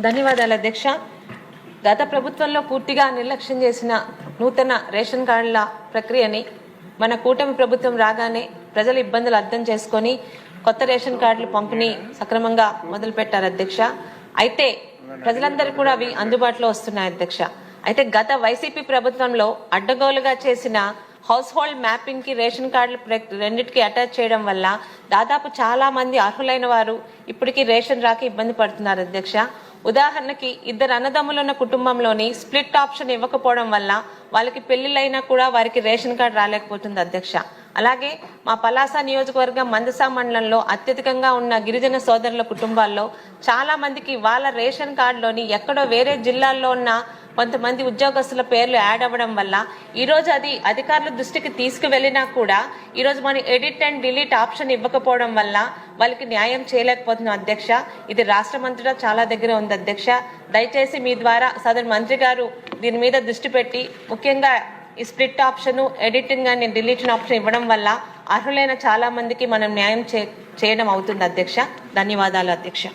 ధన్యవాదాలు అధ్యక్ష. గత ప్రభుత్వంలో పూర్తిగా నిర్లక్ష్యం చేసిన నూతన రేషన్ కార్డుల ప్రక్రియని మన కూటమి ప్రభుత్వం రాగానే ప్రజల ఇబ్బందులు అర్థం చేసుకొని కొత్త రేషన్ కార్డులు పంపిణీ సక్రమంగా మొదలుపెట్టారు అధ్యక్ష. అయితే ప్రజలందరూ కూడా అవి అందుబాటులో వస్తున్నాయి అధ్యక్ష. అయితే గత వైసీపీ ప్రభుత్వంలో అడ్డగోలుగా చేసిన హౌస్ హోల్డ్ మ్యాపింగ్కి రేషన్ కార్డులు ప్ర- అటాచ్ చేయడం వల్ల దాదాపు చాలా మంది అర్హులైన వారు ఇప్పటికీ రేషన్ రాక ఇబ్బంది పడుతున్నారు అధ్యక్ష. ఉదాహరణకి ఇద్దరు అన్నదమ్ములు ఉన్న కుటుంబంలోని స్ప్లిట్ ఆప్షన్ ఇవ్వకపోవడం వల్ల వాళ్ళకి పెళ్ళిళ్ళైనా కూడా వారికి రేషన్ కార్డు రాలేకపోతుంది అధ్యక్ష. అలాగే మా పలాస నియోజకవర్గం మందసా మండలంలో అత్యధికంగా ఉన్న గిరిజన సోదరుల కుటుంబాల్లో చాలా మందికి వాళ్ళ రేషన్ కార్డులోని ఎక్కడో వేరే జిల్లాల్లో ఉన్న కొంతమంది ఉద్యోగస్తుల పేర్లు యాడ్ అవ్వడం వల్ల ఈరోజు అది అధికారుల దృష్టికి తీసుకువెళ్ళినా కూడా ఈరోజు మనం ఎడిట్ అండ్ డిలీట్ ఆప్షన్ ఇవ్వకపోవడం వల్ల వాళ్ళకి న్యాయం చేయలేకపోతున్నాం అధ్యక్ష. ఇది రాష్ట్ర మంత్రిగా చాలా దగ్గర ఉంది అధ్యక్ష. దయచేసి మీ ద్వారా సదరు మంత్రి గారు దీని మీద దృష్టి పెట్టి ముఖ్యంగా ఈ split option editing and deletion option ఇవ్వడం వల్ల అర్హులైన చాలా మందికి మనం న్యాయం చే- చేయడం అవుతుంది అధ్యక్ష. ధన్యవాదాలు అధ్యక్ష.